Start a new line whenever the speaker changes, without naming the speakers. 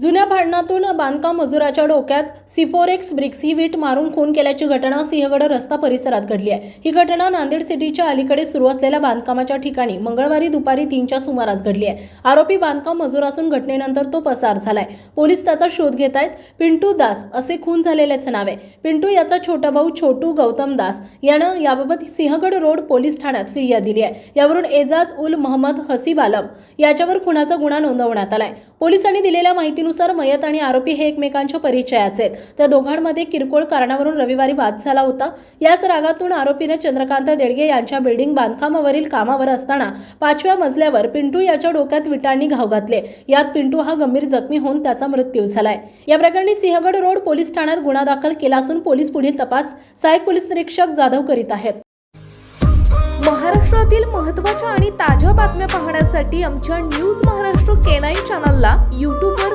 जुन्या भांडणातून बांधकाम मजुराच्या डोक्यात सिफोरेक्स ब्रिक्स ही वीट मारून खून केल्याची घटना सिंहगड रस्ता परिसरात घडली आहे. ही घटना नांदेड सिटीच्या अलीकडे सुरू असलेल्या बांधकामाच्या ठिकाणी मंगळवारी दुपारी तीनच्या सुमारास घडली आहे. आरोपी बांधकाम मजूर असून घटनेनंतर तो पसार झालाय. पोलीस त्याचा शोध घेत आहेत पिंटू दास असे खून झालेल्याचे नाव आहे. पिंटू याचा छोटा भाऊ छोटू गौतम दास यानं याबाबत सिंहगड रोड पोलीस ठाण्यात फिर्याद दिली आहे. यावरून एजाज उल महम्मद हसीब आलम याच्यावर खुनाचा गुन्हा नोंदवण्यात आलाय. पोलिसांनी दिलेल्या माहिती माहितीनुसार मयत आणि आरोपी हे एकमेकांच्या परिचयाचे आहेत. त्या दोघांमध्ये किरकोळ कारणावरून रविवारी वाद झाला होता. याच रागातून आरोपीने चंद्रकांत देडगे यांच्या बिल्डिंग बांधकामावरील कामावर असताना पाचव्या मजल्यावर पिंटू याच्या डोक्यात विटांनी घाव घातले. यात पिंटू हा गंभीर जखमी होऊन त्याचा मृत्यू झालाय. या प्रकरणी सिंहगड रोड पोलीस ठाण्यात गुन्हा दाखल केला असून पोलीस पुढील तपास सहाय्यक पोलीस निरीक्षक जाधव करीत आहेत.
महाराष्ट्रातील महत्त्वाच्या आणि ताज्या बातम्या पाहण्यासाठी आमच्या न्यूज महाराष्ट्र केनाई चॅनलला यूट्यूबवर